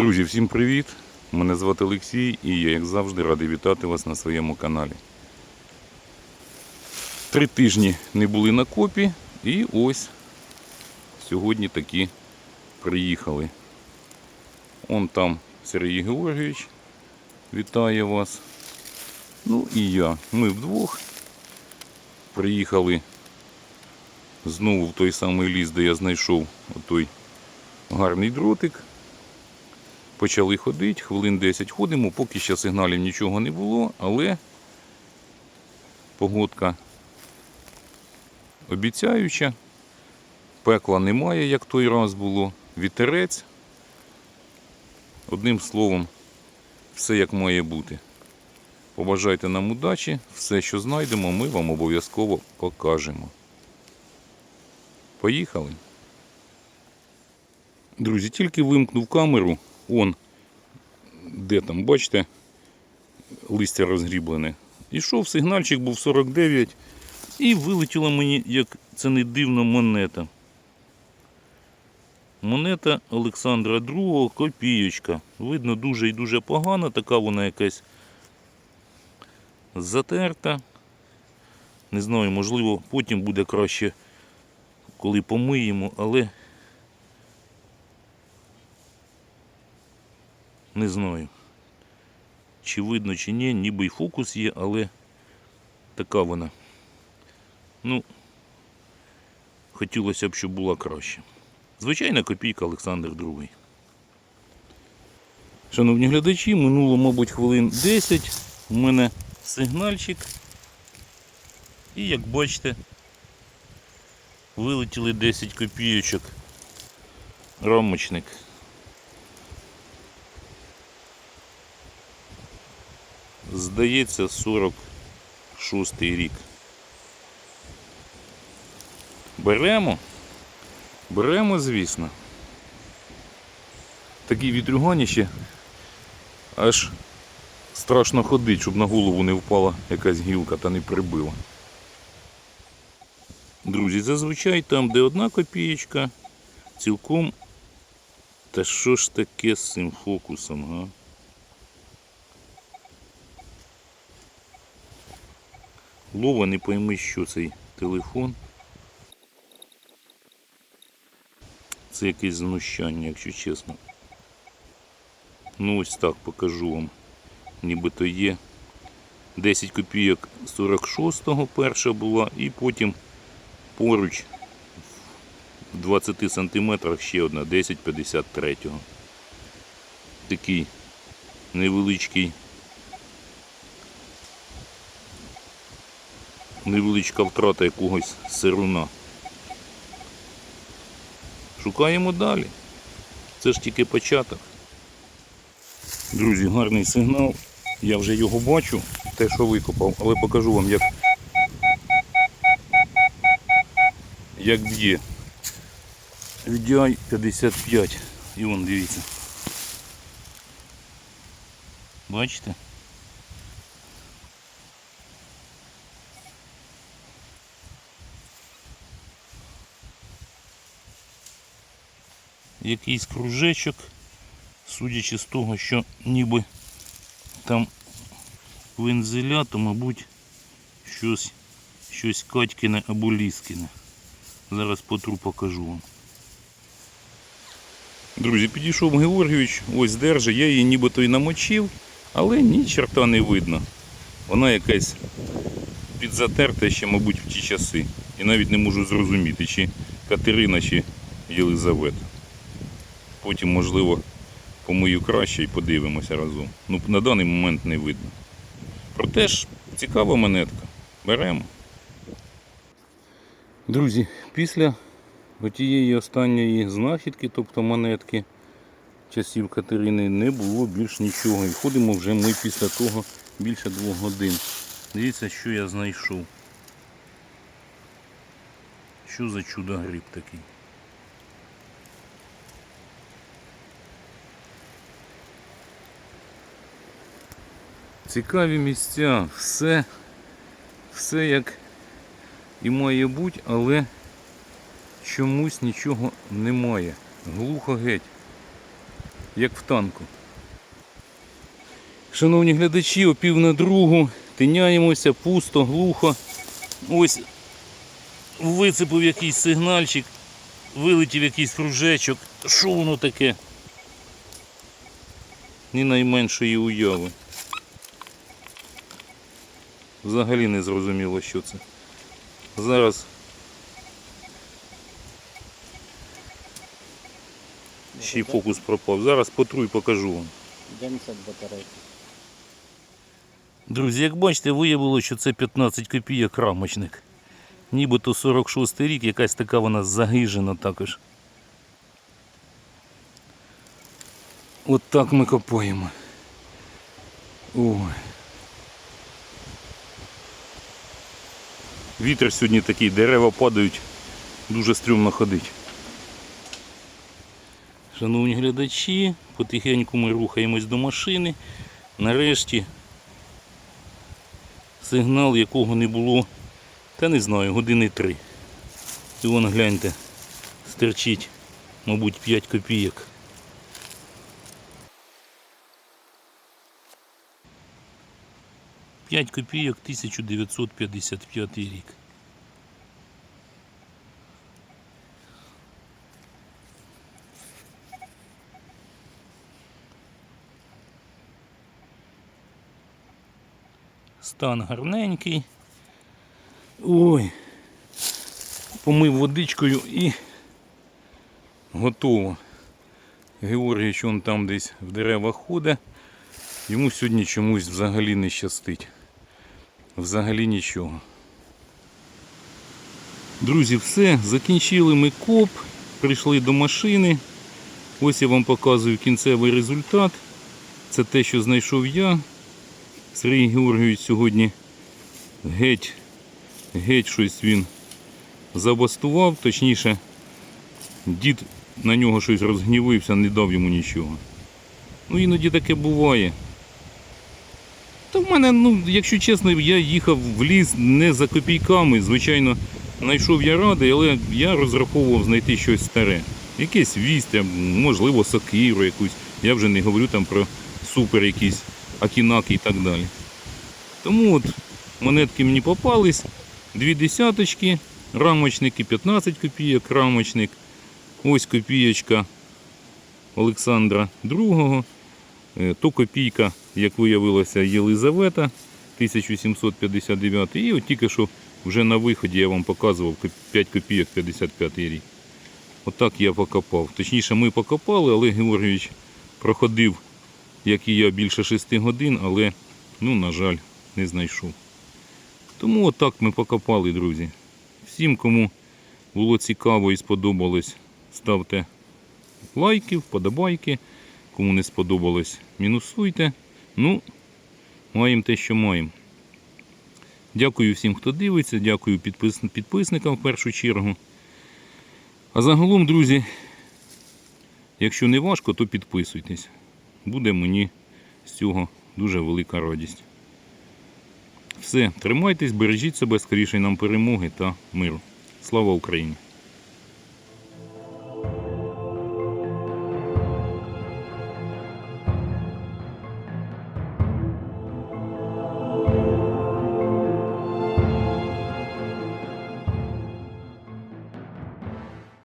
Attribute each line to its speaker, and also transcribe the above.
Speaker 1: Друзі, всім привіт! Мене звати Олексій і я, як завжди, радий вітати вас на своєму каналі. Три тижні не були на копі і ось сьогодні таки приїхали. Он там Сергій Георгійович вітає вас. Ну і я. Ми вдвох приїхали знову в той самий ліс, де я знайшов той гарний дротик. Почали ходити, хвилин 10 ходимо, поки ще сигналів нічого не було, але погодка обіцяюча, пекла немає, як той раз було, вітерець. Одним словом, все як має бути. Побажайте нам удачі, все, що знайдемо, ми вам обов'язково покажемо. Поїхали. Друзі, тільки вимкнув камеру, он, де там, бачите, листя розгріблене. Ішов сигнальчик, був 49, і вилетіла мені, як це не дивно, монета. Монета Олександра II, копієчка. Видно, дуже і дуже погана, така вона якась затерта. Не знаю, можливо, потім буде краще, коли помиємо, але не знаю. Чи видно, чи ні, ніби й фокус є, але така вона. Ну, хотілося б, щоб була краще. Звичайна копійка Олександр II. Шановні глядачі, минуло, мабуть, хвилин 10. У мене сигнальчик. І як бачите, вилетіли 10 копійочок. Рамочник. Здається, 46 рік. Беремо. Беремо, звісно. Такі вітрюганіще аж страшно ходити, щоб на голову не впала якась гілка та не прибила. Друзі, зазвичай там, де одна копієчка, цілком. Та що ж таке з цим фокусом, га? Лова не пойми, що цей телефон. Це якесь знущання, якщо чесно. Ну ось так покажу вам. Нібито є 10 копійок 46-го перша була і потім поруч в 20 сантиметрах ще одна 10,53. Такий невеличкий невеличка втрата якогось сируна. Шукаємо далі. Це ж тільки початок. Друзі, гарний сигнал. Я вже його бачу, те, що викопав, але покажу вам, як як б'є. VDI 55. І вон дивіться. Бачите? Якийсь кружечок, судячи з того, що ніби там вензеля, то, мабуть, щось, щось Катькине або Ліскине. Зараз потру покажу вам. Друзі, підійшов Георгійович, ось держи, я її нібито й намочив, але ні черта не видно. Вона якась підзатерта ще, мабуть, в ті часи. І навіть не можу зрозуміти, чи Катерина, чи Єлизавета. Потім, можливо, помию краще і подивимося разом. Ну, на даний момент не видно. Проте ж цікава монетка. Беремо. Друзі, після тієї останньої знахідки, тобто монетки часів Катерини, не було більш нічого. І ходимо вже ми після того більше двох годин. Дивіться, що я знайшов. Що за чудо гриб такий? Цікаві місця, все, все як і має бути, але чомусь нічого немає. Глухо геть. як в танку. Шановні глядачі, о пів на другу, тиняємося, пусто, глухо. Ось вицепив якийсь сигнальчик, вилетів якийсь кружечок. Що воно таке? Ні найменшої уяви. Взагалі не зрозуміло, що це. Зараз ще й фокус пропав. Зараз потру і покажу вам.
Speaker 2: 70 батарейки.
Speaker 1: Друзі, як бачите, виявилося, що це 15 копійок рамочник. Нібито 46 рік, якась така вона загижена також. От так ми копаємо. Ой. Вітер сьогодні такий, дерева падають, дуже стрьомно ходить. Шановні глядачі, потихеньку ми рухаємось до машини. Нарешті сигнал, якого не було, та не знаю, години три. І вон гляньте, стерчить, мабуть, 5 копійок. П'ять копійок 1955 рік. Стан гарненький. Ой. Помив водичкою і готово. Георгійович он там десь в деревах ходить. Йому сьогодні чомусь взагалі не щастить. Взагалі нічого. Друзі, все, закінчили ми коп, прийшли до машини. Ось я вам показую кінцевий результат. Це те, що знайшов я. Сергій Георгійович сьогодні геть, геть щось він забастував, точніше, дід на нього щось розгнівився, не дав йому нічого. Ну іноді таке буває. Та в мене, ну, якщо чесно, я їхав в ліс не за копійками. Звичайно, знайшов я радий, але я розраховував знайти щось старе. Якесь вістя, можливо, сокиру якусь. Я вже не говорю там про супер якісь акінаки і так далі. Тому от монетки мені попались. Дві десяточки, рамочники, 15 копійок, рамочник. Ось копієчка Олександра II. Е, То копійка, як виявилося, Єлизавета 1759. І от тільки що вже на виході я вам показував 5 копійок 55 рік. Отак я покопав. Точніше, ми покопали, але Георгійович проходив, як і я, більше 6 годин, але, ну, на жаль, не знайшов. Тому отак ми покопали, друзі. Всім, кому було цікаво і сподобалось, ставте лайки, вподобайки. Кому не сподобалось, мінусуйте. Ну, маємо те, що маємо. Дякую всім, хто дивиться, дякую підпис... підписникам в першу чергу. А загалом, друзі, якщо не важко, то підписуйтесь. Буде мені з цього дуже велика радість. Все, тримайтесь, бережіть себе, скоріше нам перемоги та миру. Слава Україні!